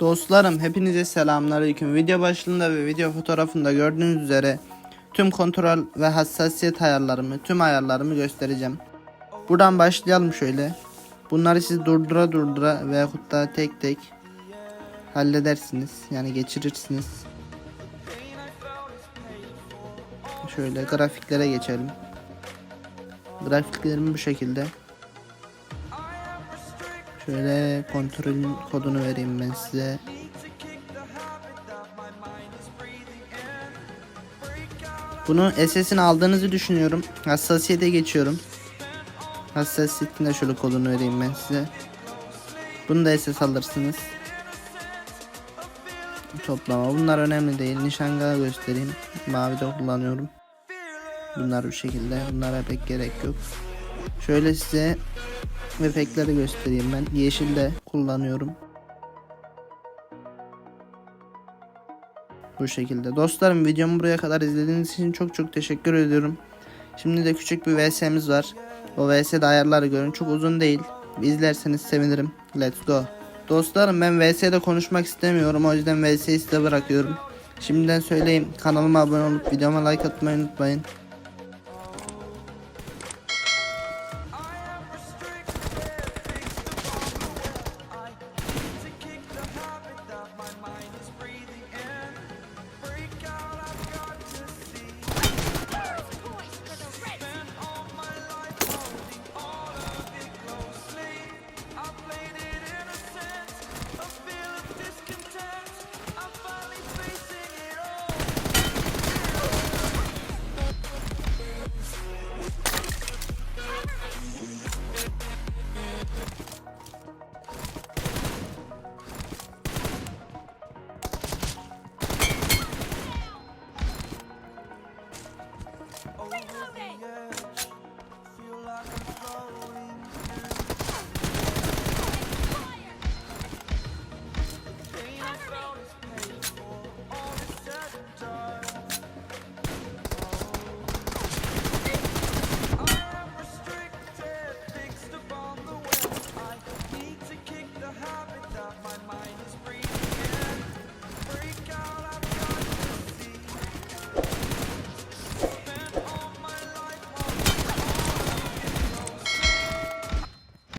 Dostlarım hepinize selamünaleyküm. Video başlığında ve video fotoğrafında gördüğünüz üzere tüm kontrol ve hassasiyet ayarlarımı, tüm ayarlarımı göstereceğim. Buradan başlayalım şöyle. Bunları siz durdura durdura veyahut da tek tek halledersiniz. Yani geçirirsiniz. Şöyle grafiklere geçelim. Grafiklerim bu şekilde. Şöyle kontrolün kodunu vereyim ben size. Bunu SS'ini aldığınızı düşünüyorum. Hassasiyete geçiyorum. Hassasiyetin de şöyle kodunu vereyim ben size. Bunu da SS alırsınız. Toplama. Bunlar önemli değil. Nişangahı göstereyim. Mavi de kullanıyorum. Bunlar bu şekilde. Bunlara pek gerek yok. Şöyle size efektleri göstereyim ben. Yeşil de kullanıyorum. Bu şekilde. Dostlarım videomu buraya kadar izlediğiniz için çok çok teşekkür ediyorum. Şimdi de küçük bir VS'miz var. O VS'de ayarları görün. Çok uzun değil. İzlerseniz sevinirim. Let's go. Dostlarım ben VS'de konuşmak istemiyorum. O yüzden VS'yi size bırakıyorum. Şimdiden söyleyeyim. Kanalıma abone olup videoma like atmayı unutmayın. Oh.